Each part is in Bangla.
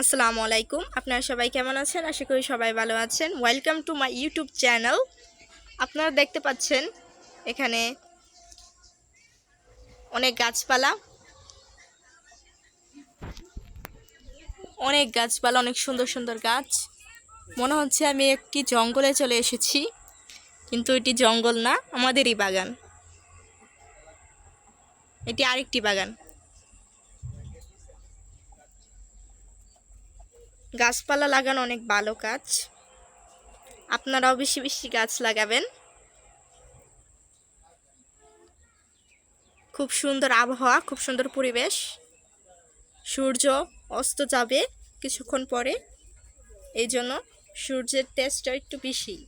আসসালামু আলাইকুম। আপনারা সবাই কেমন আছেন? আশা করি সবাই ভালো আছেন। Welcome to my YouTube channel আপনারা দেখতে পাচ্ছেন এখানে অনেক গাছপালা। অনেক গাছপালা, অনেক সুন্দর সুন্দর গাছ। মনে হচ্ছে আমি একটি জঙ্গলে চলে এসেছি, কিন্তু এটি জঙ্গল না, আমাদেরই বাগান। এটি আরেকটি বাগান। গাছপালা লাগানো অনেক ভালো কাজ। আপনারাও বেশি বেশি গাছ লাগাবেন। খুব সুন্দর আবহাওয়া, খুব সুন্দর পরিবেশ। সূর্য অস্ত যাবে কিছুক্ষণ পরে। এই জন্য সূর্যের টেস্টটা একটু বেশি।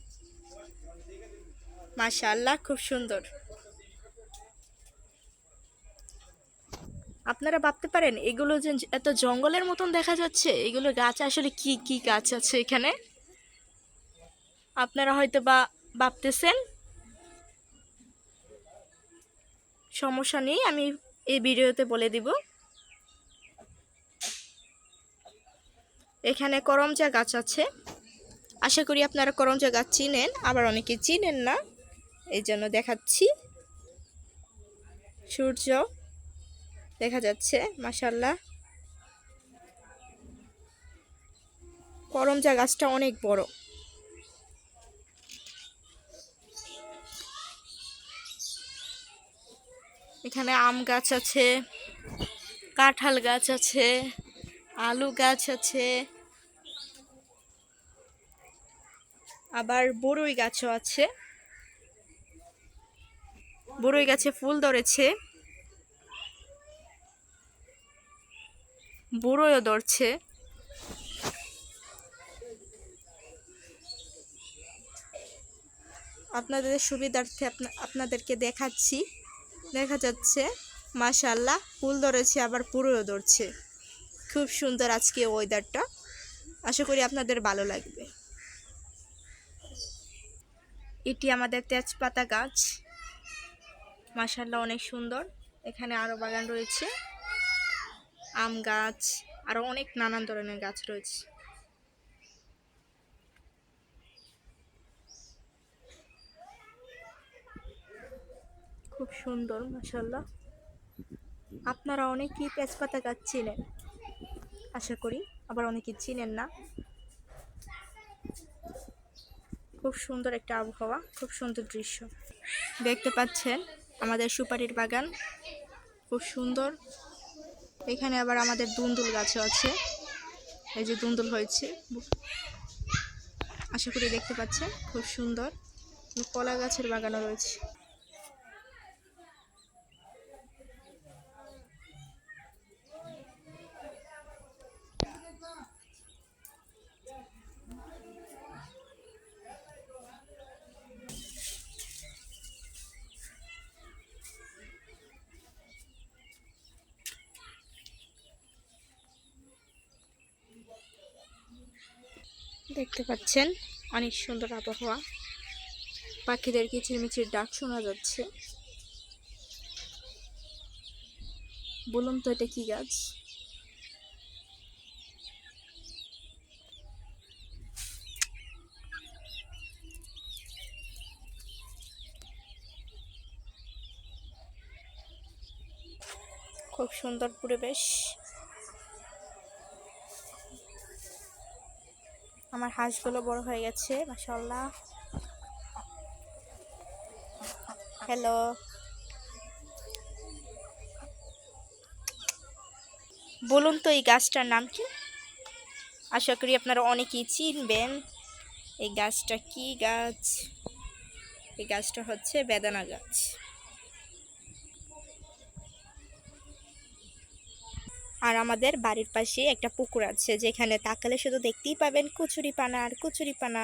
মাশাআল্লাহ, খুব সুন্দর। আপনারা ভাবতে পারেন, এগুলো যে এত জঙ্গলের মতন দেখা যাচ্ছে এগুলো গাছ আসলে কি কি গাছ আছে এখানে? আপনারা হয়তো বা ভাবতেছেন, সমস্যা নেই, আমি এই ভিডিওতে বলে দিব। এখানে করমচা গাছ আছে। আশা করি আপনারা করমচা গাছ চিনেন, আবার অনেকে চিনেন না, এই জন্য দেখাচ্ছি। সূর্য দেখা যাচ্ছে মাসাল্লাহ করমচা গাছটা অনেক বড়। এখানে আম গাছ আছে, কাঁঠাল গাছ আছে, আলু গাছ আছে, আবার বড়ই গাছও আছে। বড়ই গাছে ফুল ধরেছে। বুড়োও ধরছে। আপনাদের সুবিধার্থে আপনাদেরকে দেখাচ্ছি। দেখা যাচ্ছে মাশাল্লাহ ফুল ধরেছে, আবার পুরোও ধরছে। খুব সুন্দর আজকে ওয়েদারটা আশা করি আপনাদের ভালো লাগবে। এটি আমাদের তেজপাতা গাছ। মাশাল্লাহ অনেক সুন্দর। এখানে আরও বাগান রয়েছে। আম গাছ আরও অনেক নানান ধরনের গাছ রয়েছে। খুব সুন্দর মাসাল্লাহ আপনারা অনেকেই তেজপাতা গাছ চিনেন, আশা করি। আবার অনেকে চিনেন না। খুব সুন্দর একটা আবহাওয়া, খুব সুন্দর দৃশ্য। দেখতে পাচ্ছেন, আমাদের সুপারির বাগান খুব সুন্দর। এখানে আবার আমাদের দুন্দুল গাছও আছে। এই যে দুন্দুল হয়েছে। আশা করি দেখতে পাচ্ছেন, খুব সুন্দর। কলা গাছের বাগানও রয়েছে। দেখতে পাচ্ছেন, অনেক সুন্দর আবহাওয়া। পাখিদের কিচিরমিচির ডাক শোনা যাচ্ছে? বলুন তো এটা কি গাছ? খুব সুন্দর পরিবেশ। আমার হাঁসগুলো বড় হয়ে গেছে মাসাল্লাহ হ্যালো বলুন তো, এই গাছটার নাম কি? আশা করি আপনারা অনেকেই চিনবেন। এই গাছটা কি গাছ? এই গাছটা হচ্ছে বেদানা গাছ। আর আমাদের বাড়ির পাশে একটা পুকুর আছে, যেখানে তাকালে শুধু দেখতেই পাবেন কচুরিপানা, আর কচুরিপানা কচুরিপানা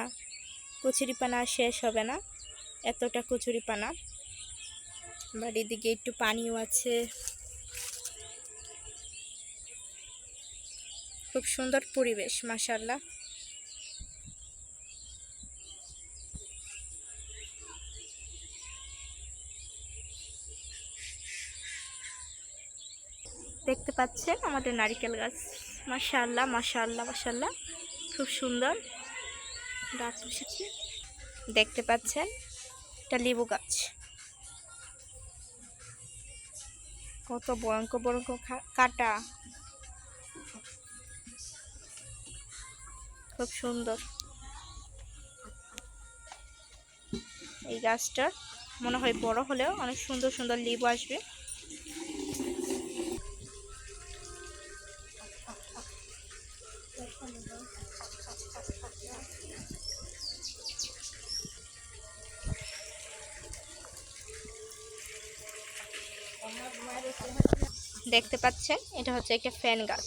কচুরি পানা শেষ হবে না, এতটা কচুরিপানা। বাড়ির দিকে একটু পানিও আছে। খুব সুন্দর পরিবেশ মাসাল্লাহ দেখতে পাচ্ছেন আমাদের নারিকেল গাছ। মাশাআল্লাহ মাশাআল্লাহ মাশাআল্লাহ। খুব সুন্দর। ডাক এসেছে দেখতে পাচ্ছেন, এটা লেবু গাছ। কত ভয়ঙ্কর খা- কাটা। খুব সুন্দর। এই গাছটার মনে হয় বড় হলেও অনেক সুন্দর সুন্দর লেবু আসবে। দেখতে পাচ্ছেন, এটা হচ্ছে একটা ফ্যান গাছ।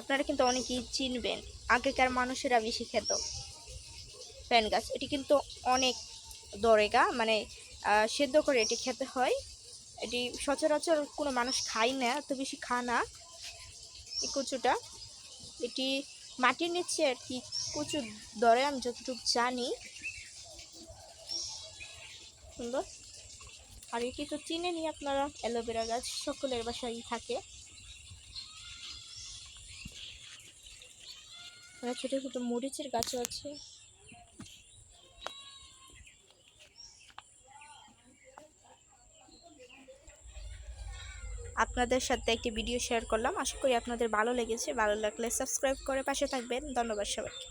আপনারা কিন্তু অনেকেই চিনবেন, আগেকার মানুষেরা বেশি খেত ফ্যান গাছ। এটি কিন্তু অনেক দরেগা মানে সেদ্ধ করে এটি খেতে হয়। এটি সচরাচর কোনো মানুষ খায় না, এত বেশি খায় না এই কচুটা। এটি মাটির নিচে আর কি কচু দরে আমি যতটুকু জানি। সুন্দর? আর এটি তো চিনেনি আপনারা অ্যালোভেরা গাছ সকলের বাসায় থাকে। ছোট ছোট মরিচের গাছও আছে। আপনাদের সাথে একটি ভিডিও শেয়ার করলাম। আশা করি আপনাদের ভালো লেগেছে। ভালো লাগলে সাবস্ক্রাইব করে পাশে থাকবেন। ধন্যবাদ সবাইকে।